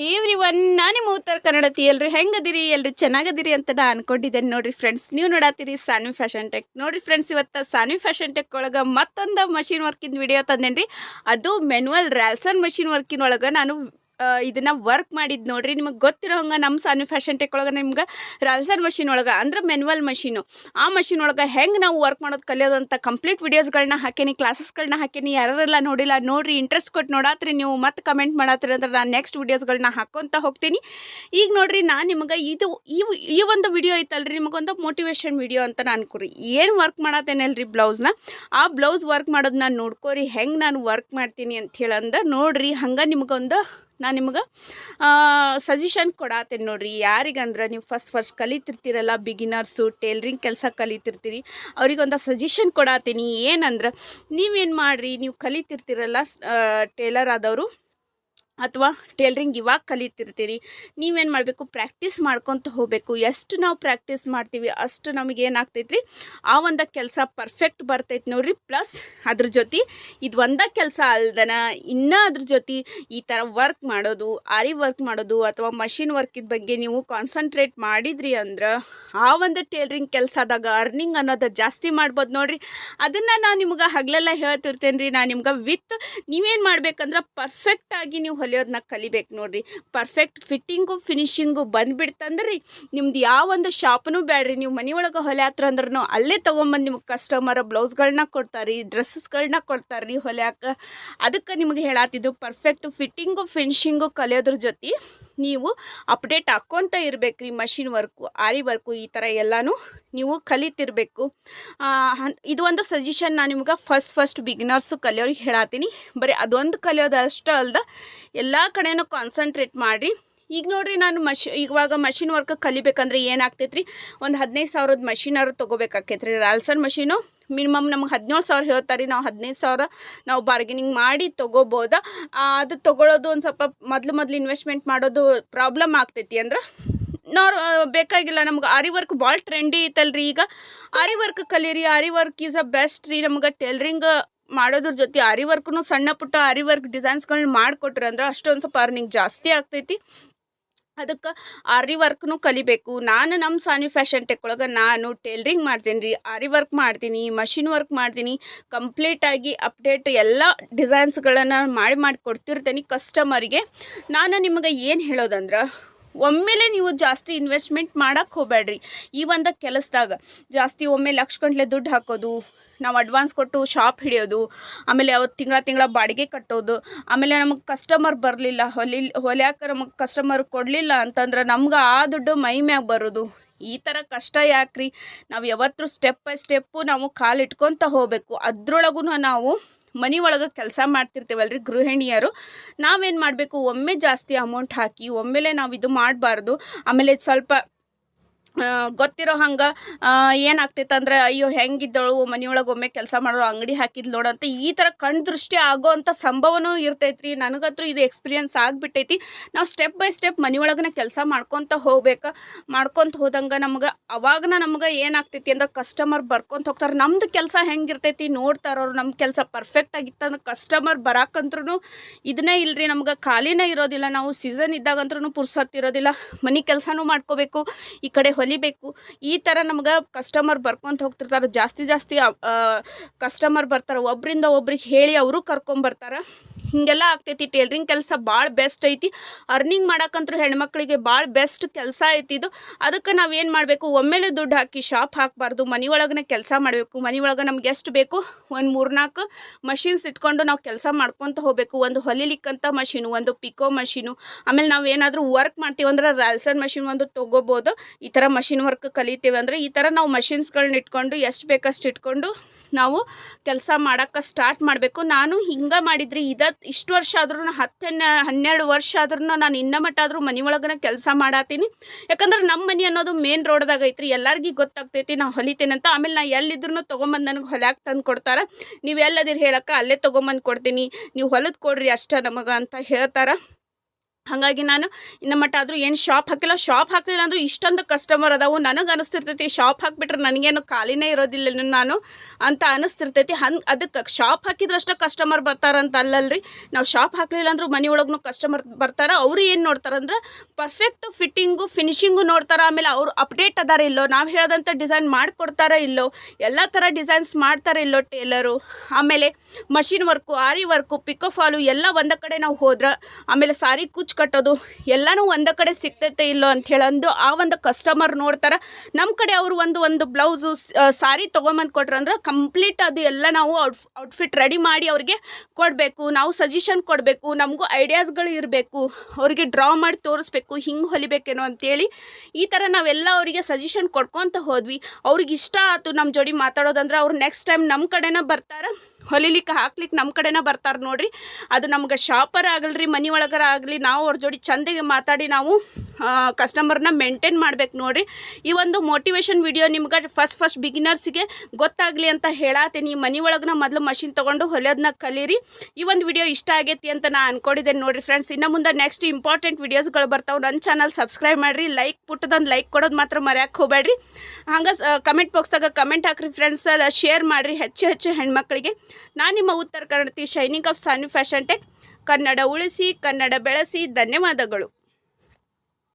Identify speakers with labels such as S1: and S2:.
S1: Every one ನಾನು ನಿಮ್ಮ ಉತ್ತರ ಕನ್ನಡತಿ ಎಲ್ರು ಹೆಂಗದಿರಿ, ಎಲ್ರಿ ಚೆನ್ನಾಗದಿರಿ ಅಂತ ನಾ ಅನ್ಕೊಂಡಿದ್ದೇನೆ ನೋಡ್ರಿ ಫ್ರೆಂಡ್ಸ್ ನೀವು ನೋಡತ್ತೀರಿ ಸಾನ್ವಿ ಫ್ಯಾಷನ್ ಟೆಕ್ ನೋಡ್ರಿ ಫ್ರೆಂಡ್ಸ್ ಇವತ್ತು ಸಾನ್ವಿ ಫ್ಯಾಷನ್ ಟೆಕ್ ಒಳಗೆ ಮತ್ತೊಂದು ಮಷಿನ್ ವರ್ಕಿಂದ ವಿಡಿಯೋ ತಂದೇನಿ ಅದು ಮೆನ್ಯುವಲ್ ರ್ಯಾಲ್ಸನ್ ಮಷಿನ್ ವರ್ಕಿನ ಒಳಗೆ ನಾನು ಇದನ್ನ ವರ್ಕ್ ಮಾಡಿದ್ದು ನೋಡ್ರಿ, ನಿಮಗೆ ಗೊತ್ತಿರೋ ಹಂಗೆ ನಮ್ಮ ಸಾನ್ವಿ ಫ್ಯಾಷನ್ ಟೆಕ್ ಒಳಗೆ ನಿಮ್ಗೆ ರಾಲ್ಸನ್ ಮಷಿನ್ ಒಳಗೆ ಅಂದ್ರೆ ಮೆನ್ಯುವಲ್ ಮಷೀನು ಆ ಮಷಿನ್ ಒಳಗೆ ಹೆಂಗೆ ನಾವು ವರ್ಕ್ ಮಾಡೋದು ಕಲಿಯೋದು ಅಂತ ಕಂಪ್ಲೀಟ್ ವಿಡಿಯೋಸ್ಗಳನ್ನ ಹಾಕೇನಿ ಕ್ಲಾಸಸ್ಗಳನ್ನ ಹಾಕೇನಿ ಯಾರೆಲ್ಲ ನೋಡಿಲ್ಲ, ನೋಡ್ರಿ ಇಂಟ್ರೆಸ್ಟ್ ಕೊಟ್ಟು ನೋಡಾತ್ರಿ ನೀವು ಮತ್ತೆ ಕಮೆಂಟ್ ಮಾಡಾತ್ರಿ ಅಂದ್ರೆ ನಾನು ನೆಕ್ಸ್ಟ್ ವಿಡಿಯೋಸ್ಗಳನ್ನ ಹಾಕ್ಕೊಂತ ಹೋಗ್ತೀನಿ. ಈಗ ನೋಡ್ರಿ, ನಾನು ನಿಮಗೆ ಇದು, ಈ ಒಂದು ವಿಡಿಯೋ ಐತಲ್ರಿ, ನಿಮಗೊಂದು ಮೋಟಿವೇಶನ್ ವಿಡಿಯೋ ಅಂತ ನಾನು ಅನ್ಕೊರಿ. ಏನು ವರ್ಕ್ ಮಾಡತ್ತೇನಲ್ರಿ ಬ್ಲೌಸ್ನ ಆ ಬ್ಲೌಸ್ ವರ್ಕ್ ಮಾಡೋದನ್ನ ನೋಡ್ಕೋರಿ, ಹೆಂಗೆ ನಾನು ವರ್ಕ್ ಮಾಡ್ತೀನಿ ಅಂತ ಹೇಳಂದ ನೋಡ್ರಿ, ಹಂಗೆ ನಿಮಗೊಂದು ನಾನು ನಿಮ್ಗೆ ಸಜೆಷನ್ ಕೊಡತ್ತೇನೆ ನೋಡ್ರಿ. ಯಾರಿಗಂದ್ರೆ ನೀವು ಫಸ್ಟ್ ಫಸ್ಟ್ ಕಲಿತಿರ್ತೀರಲ್ಲ ಬಿಗಿನರ್ಸು ಟೇಲ್ರಿಂಗ್ ಕೆಲಸ ಕಲಿತಿರ್ತೀರಿ, ಅವ್ರಿಗೊಂದು ಸಜೆಷನ್ ಕೊಡಾತೀನಿ. ಏನಂದ್ರೆ, ನೀವೇನು ಮಾಡಿರಿ, ನೀವು ಕಲಿತಿರ್ತೀರಲ್ಲ ಟೇಲರ್ ಆದವರು ಅಥವಾ ಟೇಲ್ರಿಂಗ್ ಇವಾಗ ಕಲಿತಿರ್ತೀರಿ, ನೀವೇನು ಮಾಡಬೇಕು? ಪ್ರಾಕ್ಟೀಸ್ ಮಾಡ್ಕೊತ ಹೋಗಬೇಕು. ಎಷ್ಟು ನಾವು ಪ್ರಾಕ್ಟೀಸ್ ಮಾಡ್ತೀವಿ, ಅಷ್ಟು ನಮಗೆ ಏನಾಗ್ತೈತಿ ರೀ ಆ ಒಂದು ಕೆಲಸ ಪರ್ಫೆಕ್ಟ್ ಬರ್ತೈತೆ ನೋಡ್ರಿ. ಪ್ಲಸ್ ಅದ್ರ ಜೊತೆ ಇದು ಒಂದೇ ಕೆಲಸ ಅಲ್ದನ ಇನ್ನೂ ಅದ್ರ ಜೊತೆ ಈ ಥರ ವರ್ಕ್ ಮಾಡೋದು, ಆರಿ ವರ್ಕ್ ಮಾಡೋದು ಅಥವಾ ಮಷಿನ್ ವರ್ಕಿದ ಬಗ್ಗೆ ನೀವು ಕಾನ್ಸಂಟ್ರೇಟ್ ಮಾಡಿದ್ರಿ ಅಂದ್ರೆ ಆ ಒಂದು ಟೇಲ್ರಿಂಗ್ ಕೆಲಸದಾಗ ಅರ್ನಿಂಗ್ ಅನ್ನೋದು ಜಾಸ್ತಿ ಮಾಡ್ಬೋದು ನೋಡ್ರಿ. ಅದನ್ನು ನಾನು ನಿಮ್ಗೆ ಹಗಲೆಲ್ಲ ಹೇಳ್ತಿರ್ತೇನೆ ರೀ ನಾನು ನಿಮ್ಗೆ ವಿತ್ ನೀವೇನು ಮಾಡ್ಬೇಕಂದ್ರೆ ಪರ್ಫೆಕ್ಟಾಗಿ ನೀವು ಹೊಲಿಯೋದನ್ನ ಕಲಿಬೇಕು ನೋಡಿರಿ. ಪರ್ಫೆಕ್ಟ್ ಫಿಟ್ಟಿಂಗು ಫಿನಿಶಿಂಗು ಬಂದ್ಬಿಡ್ತಂದ್ರೆ ರೀ ನಿಮ್ದು ಯಾವ ಒಂದು ಶಾಪ್ನೂ ಬೇಡ್ರಿ ನೀವು ಮನೆಯೊಳಗೆ ಹೊಲ್ಯಾತ್ರ ಅಂದ್ರೂ ಅಲ್ಲೇ ತೊಗೊಂಬಂದು ನಿಮ್ಗೆ ಕಸ್ಟಮರ್ ಬ್ಲೌಸ್ಗಳನ್ನ ಕೊಡ್ತಾರೆ ಡ್ರೆಸ್ಸಸ್ಗಳನ್ನ ಕೊಡ್ತಾರೆ ರೀ ಹೊಲ್ಯಾಕ. ಅದಕ್ಕೆ ನಿಮಗೆ ಹೇಳತ್ತಿದ್ದು ಪರ್ಫೆಕ್ಟ್ ಫಿಟ್ಟಿಂಗು ಫಿನಿಶಿಂಗು ಕಲಿಯೋದ್ರ ಜೊತೆ ನೀವು ಅಪ್ಡೇಟ್ ಹಾಕ್ಕೊತ ಇರಬೇಕು ರೀ ಮಷಿನ್ ವರ್ಕು ಆರಿ ವರ್ಕು ಈ ಥರ ಎಲ್ಲನೂ ನೀವು ಕಲಿತಿರಬೇಕು. ಇದು ಒಂದು ಸಜೆಷನ್ ನಾನು ನಿಮ್ಗೆ ಫಸ್ಟ್ ಫಸ್ಟ್ ಬಿಗಿನರ್ಸು ಕಲಿಯೋರಿಗೆ ಹೇಳತ್ತೀನಿ ಬರೀ ಅದೊಂದು ಕಲಿಯೋದು ಅಷ್ಟೇ ಅಲ್ದ ಎಲ್ಲ ಕಡೆನೂ ಕಾನ್ಸಂಟ್ರೇಟ್ ಮಾಡಿರಿ. ಈಗ ನೋಡಿರಿ ನಾನು ಮಷಿ ಇವಾಗ ಮಷಿನ್ ವರ್ಕ್ ಕಲಿಬೇಕಂದ್ರೆ ಏನಾಗ್ತೈತೆ ರೀ ಒಂದು ಹದಿನೈದು ಸಾವಿರದ ಮಷಿನಾರು ರೀ ರಾಲ್ಸನ್ ಮಷೀನು ಮಿನಿಮಮ್ ನಮ್ಗೆ ಹದಿನೇಳು ಸಾವಿರ ಹೇಳ್ತಾರೆ ನಾವು ಹದಿನೈದು ಸಾವಿರ ನಾವು ಬಾರ್ಗೇನಿಂಗ್ ಮಾಡಿ ತೊಗೋಬೋದ? ಅದು ತೊಗೊಳೋದು ಒಂದು ಸ್ವಲ್ಪ ಮೊದಲು ಮೊದಲು ಇನ್ವೆಸ್ಟ್ಮೆಂಟ್ ಮಾಡೋದು ಪ್ರಾಬ್ಲಮ್ ಆಗ್ತೈತಿ ಅಂದ್ರೆ ನಾರ್ ಬೇಕಾಗಿಲ್ಲ ನಮ್ಗೆ ಆರಿ ವರ್ಕ್ ಭಾಳ ಟ್ರೆಂಡಿ ಐತಲ್ರಿ ಈಗ. ಆರಿ ವರ್ಕ್ ಕಲೀರಿ aari work is a best ರೀ, ನಮ್ಗೆ ಟೇಲ್ರಿಂಗ್ ಮಾಡೋದ್ರ ಜೊತೆ ಆರಿ ವರ್ಕ್ನು ಸಣ್ಣ ಪುಟ್ಟ ಆರಿ ವರ್ಕ್ ಡಿಸೈನ್ಸ್ಗಳನ್ನ ಮಾಡಿಕೊಟ್ರಿ ಅಂದ್ರೆ ಅಷ್ಟೊಂದು ಸ್ವಲ್ಪ ಅರ್ನಿಂಗ್ ಜಾಸ್ತಿ ಆಗ್ತೈತಿ. ಅದಕ್ಕೆ ಆರಿ ವರ್ಕ್ನು ಕಲಿಬೇಕು. ನಾನು ನಮ್ಮ ಸಾನಿ ಫ್ಯಾಷನ್ ಟೆಕ್ ಒಳಗೆ ನಾನು ಟೇಲ್ರಿಂಗ್ ಮಾಡ್ತೀನಿ ರೀ ಆರಿ ವರ್ಕ್ ಮಾಡ್ತೀನಿ ಮಷಿನ್ ವರ್ಕ್ ಮಾಡ್ತೀನಿ. ಕಂಪ್ಲೀಟಾಗಿ ಅಪ್ಡೇಟ್ ಎಲ್ಲ ಡಿಸೈನ್ಸ್ಗಳನ್ನು ಮಾಡಿ ಮಾಡಿ ಕೊಡ್ತಿರ್ತೀನಿ ಕಸ್ಟಮರಿಗೆ ನಾನು ನಿಮಗೆ ಏನು ಹೇಳೋದಂದ್ರೆ, ಒಮ್ಮೆಲೆ ನೀವು ಜಾಸ್ತಿ ಇನ್ವೆಸ್ಟ್ಮೆಂಟ್ ಮಾಡೋಕ್ಕೆ ಹೋಗ್ಬೇಡ್ರಿ ಈ ಒಂದು ಕೆಲಸದಾಗ ಜಾಸ್ತಿ ಒಮ್ಮೆ ಲಕ್ಷ ಗಂಟ್ಲೆ ದುಡ್ಡು ಹಾಕೋದು ನಾವು ಅಡ್ವಾನ್ಸ್ ಕೊಟ್ಟು ಶಾಪ್ ಹಿಡಿಯೋದು, ಆಮೇಲೆ ಅವತ್ತು ತಿಂಗಳ ತಿಂಗಳ ಬಾಡಿಗೆ ಕಟ್ಟೋದು, ಆಮೇಲೆ ನಮಗೆ ಕಸ್ಟಮರ್ ಬರಲಿಲ್ಲ, ಹೊಲಿ, ಹೊಲ್ಯಾಕ ನಮಗೆ ಕಸ್ಟಮರ್ ಕೊಡಲಿಲ್ಲ ಅಂತಂದ್ರೆ ನಮ್ಗೆ ಆ ದುಡ್ಡು ಮೈ ಮ್ಯಾಗ ಬರೋದು. ಈ ಥರ ಕಷ್ಟ ಯಾಕ್ರಿ? ನಾವು ಯಾವತ್ತೂ ಸ್ಟೆಪ್ ಬೈ ಸ್ಟೆಪ್ಪು ನಾವು ಕಾಲು ಇಟ್ಕೊತ ಹೋಗಬೇಕು. ಅದ್ರೊಳಗೂ ನಾವು ಮನೆ ಒಳಗೆ ಕೆಲಸ ಮಾಡ್ತಿರ್ತೀವಲ್ರಿ ಗೃಹಿಣಿಯರು. ನಾವೇನು ಮಾಡಬೇಕು? ಒಮ್ಮೆ ಜಾಸ್ತಿ ಅಮೌಂಟ್ ಹಾಕಿ, ಒಮ್ಮೆಲೆ ನಾವು ಇದು ಮಾಡಬಾರ್ದು. ಆಮೇಲೆ ಸ್ವಲ್ಪ ಗೊತ್ತಿರೋ ಹಂಗೆ ಏನಾಗ್ತೈತೆ ಅಂದ್ರೆ, ಅಯ್ಯೋ, ಹೆಂಗಿದ್ದಳು, ಮನೆಯೊಳಗೆ ಒಮ್ಮೆ ಕೆಲಸ ಮಾಡೋ ಅಂಗಡಿ ಹಾಕಿದ್ಲು ನೋಡಂತ ಈ ಥರ ಕಣ್ ದೃಷ್ಟಿ ಆಗೋ ಅಂಥ ಸಂಭವನೂ ಇರ್ತೈತೆ ರೀ ನನಗಂತೂ ಇದು ಎಕ್ಸ್ಪೀರಿಯನ್ಸ್ ಆಗಿಬಿಟ್ಟೈತಿ. ನಾವು ಸ್ಟೆಪ್ ಬೈ ಸ್ಟೆಪ್ ಮನೆಯೊಳಗನೆ ಕೆಲಸ ಮಾಡ್ಕೊತ ಹೋಗ್ಬೇಕು, ಮಾಡ್ಕೊತ ಹೋದಂಗೆ ನಮ್ಗೆ, ಅವಾಗನ ನಮ್ಗೆ ಏನಾಗ್ತೈತಿ ಅಂದ್ರೆ ಕಸ್ಟಮರ್ ಬರ್ಕೊತ ಹೋಗ್ತಾರೆ. ನಮ್ದು ಕೆಲಸ ಹೆಂಗಿರ್ತೈತಿ ನೋಡ್ತಾರವ್ರು ನಮ್ಮ ಕೆಲಸ ಪರ್ಫೆಕ್ಟ್ ಆಗಿತ್ತಂದ್ರೆ ಕಸ್ಟಮರ್ ಬರಾಕಂತ್ರೂ ಇದನ್ನೇ ಇಲ್ರಿ, ನಮ್ಗೆ ಖಾಲಿನೇ ಇರೋದಿಲ್ಲ. ನಾವು ಸೀಸನ್ ಇದ್ದಾಗಂತ್ರೂ ಪುರ್ಸತ್ತಿರೋದಿಲ್ಲ ಮನೆ ಕೆಲಸನೂ ಮಾಡ್ಕೋಬೇಕು. ಈ ಕಡೆ ಹೊಲಿಬೇಕು ಈ ಥರ ನಮ್ಗೆ ಕಸ್ಟಮರ್ ಬರ್ಕೊಂತ ಹೋಗ್ತಿರ್ತಾರೆ. ಜಾಸ್ತಿ ಜಾಸ್ತಿ ಕಸ್ಟಮರ್ ಬರ್ತಾರೆ. ಒಬ್ಬರಿಂದ ಒಬ್ರಿಗೆ ಹೇಳಿ ಅವರು ಕರ್ಕೊಂಬರ್ತಾರೆ. ಹೀಗೆಲ್ಲ ಆಗ್ತೈತಿ ಟೇಲ್ರಿಂಗ್ ಕೆಲಸ ಭಾಳ ಬೆಸ್ಟ್ ಐತಿ. ಅರ್ನಿಂಗ್ ಮಾಡಕ್ಕಂತೂ ಹೆಣ್ಮಕ್ಳಿಗೆ ಭಾಳ ಬೆಸ್ಟ್ ಕೆಲಸ ಐತಿ ಇದು. ಅದಕ್ಕೆ ನಾವು ಏನು ಮಾಡಬೇಕು? ಒಮ್ಮೆಲೆ ದುಡ್ಡು ಹಾಕಿ ಶಾಪ್ ಹಾಕಬಾರ್ದು. ಮನೆಯೊಳಗನೆ ಕೆಲಸ ಮಾಡಬೇಕು. ಮನೆಯೊಳಗೆ ನಮ್ಗೆ ಎಷ್ಟು ಬೇಕು? ಒಂದು ಮೂರ್ನಾಲ್ಕು ಮಷಿನ್ಸ್ ಇಟ್ಕೊಂಡು ನಾವು ಕೆಲಸ ಮಾಡ್ಕೊತ ಹೋಗಬೇಕು. ಒಂದು ಹೊಲಿಲಿಕ್ಕಂಥ ಮಷೀನು ಒಂದು ಪಿಕೋ ಮಷೀನು ಆಮೇಲೆ ನಾವು ಏನಾದರೂ ವರ್ಕ್ ಮಾಡ್ತೀವಿ ಅಂದ್ರೆ ರಾಲ್ಸನ್ ಮಷಿನ್ ಒಂದು ತೊಗೋಬೋದು. ಈ ಥರ ಮಷಿನ್ ವರ್ಕ್ ಕಲಿತೀವಿ ಅಂದರೆ ಈ ಥರ ನಾವು ಮಷಿನ್ಸ್ಗಳನ್ನ ಇಟ್ಕೊಂಡು ಎಷ್ಟು ಬೇಕಷ್ಟು ಇಟ್ಕೊಂಡು ನಾವು ಕೆಲಸ ಮಾಡೋಕ್ಕೆ ಸ್ಟಾರ್ಟ್ ಮಾಡಬೇಕು. ನಾನು ಹಿಂಗೆ ಮಾಡಿದ್ರಿ ಇದ ಇಷ್ಟು ವರ್ಷ ಆದ್ರೂ ಹತ್ತು ಹನ್ನೆ ಹನ್ನೆರಡು ವರ್ಷ ಆದ್ರೂ ನಾನು ಇನ್ನ ಮಟ್ಟ ಆದರೂ ಮನೆ ಒಳಗನ ಕೆಲಸ ಮಾಡತ್ತೀನಿ ಯಾಕಂದ್ರೆ ನಮ್ಮ ಮನೆ ಅನ್ನೋದು ಮೇನ್ ರೋಡ್ದಾಗ ಐತ್ರಿ. ಎಲ್ಲರಿಗೂ ಗೊತ್ತಾಗ್ತೈತಿ ನಾ ಹೊಲಿತೇನೆ ಅಂತ. ಆಮೇಲೆ ನಾ ಎಲ್ಲಿದ್ರು ತೊಗೊಂಬಂದು ನನಗೆ ಹೊಲ್ಯಾಕೆ ತಂದು ಕೊಡ್ತಾರೆ. ನೀವು ಎಲ್ಲದಿರು ಹೇಳಕ್ಕೆ ಅಲ್ಲೇ ತೊಗೊಂಬಂದು ಕೊಡ್ತೀನಿ. ನೀವು ಹೊಲದ ಕೊಡ್ರಿ ಅಷ್ಟೇ ನಮಗೆ ಅಂತ ಹೇಳ್ತಾರೆ. ಹಾಗಾಗಿ ನಾನು ಇನ್ನು ಮಟ್ಟ ಆದರೂ ಏನು ಶಾಪ್ ಹಾಕಿಲ್ಲ ಶಾಪ್ ಹಾಕಲಿಲ್ಲ ಅಂದರೂ ಇಷ್ಟೊಂದು ಕಸ್ಟಮರ್ ಅದಾವು. ನನಗೆ ಅನಿಸ್ತಿರ್ತೈತಿ ಶಾಪ್ ಹಾಕಿಬಿಟ್ರೆ ನನಗೇನು ಖಾಲಿನೇ ಇರೋದಿಲ್ಲ ನಾನು ಅಂತ ಅನಿಸ್ತಿರ್ತೈತಿ. ಹಂಗೆ ಅದಕ್ಕೆ ಶಾಪ್ ಹಾಕಿದ್ರಷ್ಟೇ ಕಸ್ಟಮರ್ ಬರ್ತಾರಂತ ಅಲ್ಲಲ್ರಿ. ನಾವು ಶಾಪ್ ಹಾಕಲಿಲ್ಲ ಅಂದರೂ ಮನೆ ಒಳಗೂ ಕಸ್ಟಮರ್ ಬರ್ತಾರೆ. ಅವರು ಏನು ನೋಡ್ತಾರಂದ್ರೆ ಪರ್ಫೆಕ್ಟ್ ಫಿಟ್ಟಿಂಗು ಫಿನಿಶಿಂಗು ನೋಡ್ತಾರೆ. ಆಮೇಲೆ ಅವರು ಅಪ್ಡೇಟ್ ಅದಾರ ಇಲ್ಲೋ, ನಾವು ಹೇಳ್ದಂಥ ಡಿಸೈನ್ ಮಾಡಿಕೊಡ್ತಾರ ಇಲ್ಲೋ, ಎಲ್ಲ ಥರ ಡಿಸೈನ್ಸ್ ಮಾಡ್ತಾರೆ ಇಲ್ಲೋ ಟೇಲರು ಆಮೇಲೆ machine work aari work pico fall ಎಲ್ಲ ಒಂದ ಕಡೆ ನಾವು ಹೋದ್ರೆ, ಆಮೇಲೆ ಸಾರಿ ಕುಚ್ಚು ಕಟ್ಟೋದು, ಎಲ್ಲನೂ ಒಂದ ಕಡೆ ಸಿಗ್ತೈತೆ ಇಲ್ಲೋ ಅಂತ ಹೇಳಂದು ಆ ಒಂದು ಕಸ್ಟಮರ್ ನೋಡ್ತಾರೆ. ನಮ್ಮ ಕಡೆ ಅವರು ಒಂದು ಒಂದು ಬ್ಲೌಸು ಸಾರಿ ತೊಗೊಂಬಂದು ಕೊಟ್ರು ಅಂದ್ರೆ ಕಂಪ್ಲೀಟ್ ಅದು ಎಲ್ಲ ನಾವು ಔಟ್ ಔಟ್ಫಿಟ್ ರೆಡಿ ಮಾಡಿ ಅವ್ರಿಗೆ ಕೊಡಬೇಕು. ನಾವು ಸಜೆಷನ್ ಕೊಡಬೇಕು, ನಮಗೂ ಐಡಿಯಾಸ್ಗಳು ಇರಬೇಕು, ಅವ್ರಿಗೆ ಡ್ರಾ ಮಾಡಿ ತೋರಿಸ್ಬೇಕು, ಹಿಂಗೆ ಹೊಲಿಬೇಕೇನೋ ಅಂತೇಳಿ ಈ ಥರ ನಾವೆಲ್ಲ ಅವರಿಗೆ ಸಜೆಷನ್ ಕೊಡ್ಕೊತ ಹೋದ್ವಿ. ಅವ್ರಿಗೆ ಇಷ್ಟ ಆಯಿತು ನಮ್ಮ ಜೋಡಿ ಮಾತಾಡೋದಂದ್ರೆ, ಅವ್ರು ನೆಕ್ಸ್ಟ್ ಟೈಮ್ ನಮ್ಮ ಕಡೆನೇ ಬರ್ತಾರೆ. ಹೊಲಿಲಿಕ್ಕೆ ಹಾಕ್ಲಿಕ್ಕೆ ನಮ್ಮ ಕಡೆನೇ ಬರ್ತಾರೆ ನೋಡ್ರಿ. ಅದು ನಮ್ಗೆ ಶಾಪರ್ ಆಗಲ್ರಿ, ಮನೆ ಒಳಗರ ಆಗಲಿ, ನಾವು ಅವ್ರ ಜೋಡಿ ಚಂದಗೆ ಮಾತಾಡಿ ನಾವು ಕಸ್ಟಮರ್ನ ಮೇಂಟೈನ್ ಮಾಡ್ಬೇಕು ನೋಡ್ರಿ. ಈ ಒಂದು ಮೋಟಿವೇಶನ್ ವಿಡಿಯೋ ನಿಮ್ಗೆ ಫಸ್ಟ್ ಫಸ್ಟ್ ಬಿಗಿನರ್ಸಿಗೆ ಗೊತ್ತಾಗಲಿ ಅಂತ ಹೇಳತ್ತೀನಿ ಮನೆ ಒಳಗನ ಮೊದಲು ಮಷಿನ್ ತೊಗೊಂಡು ಹೊಲಿಯೋದನ್ನ ಕಲೀರಿ. ಈ ಒಂದು ವಿಡಿಯೋ ಇಷ್ಟ ಆಗೈತಿ ಅಂತ ನಾನು ಅನ್ಕೊಂಡಿದ್ದೇನೆ ನೋಡ್ರಿ ಫ್ರೆಂಡ್ಸ್ ಇನ್ನು ಮುಂದೆ ನೆಕ್ಸ್ಟ್ ಇಂಪಾರ್ಟೆಂಟ್ ವಿಡಿಯೋಸ್ಗಳು ಬರ್ತಾವೆ. ನನ್ನ ಚಾನಲ್ ಸಬ್ಸ್ಕ್ರೈಬ್ ಮಾಡಿರಿ ಲೈಕ್ ಪುಟ್ಟದೊಂದು ಲೈಕ್ ಕೊಡೋದು ಮಾತ್ರ ಮರ್ಯಾಕೆ ಹೋಗಬೇಡ್ರಿ. ಹಂಗೆ ಕಮೆಂಟ್ ಬಾಕ್ಸ್ದಾಗ ಕಮೆಂಟ್ ಹಾಕ್ರಿ ಫ್ರೆಂಡ್ಸ್ ಶೇರ್ ಮಾಡಿರಿ, ಹೆಚ್ಚು ಹೆಚ್ಚು ಹೆಣ್ಮಕ್ಳಿಗೆ. ನಾನು ನಿಮ್ಮ ಉತ್ತರ ಕನ್ನಡತಿ shining of Sani fashion tech. Kannada ಉಳಿಸಿ ಕನ್ನಡ ಬೆಳೆಸಿ ಧನ್ಯವಾದಗಳು.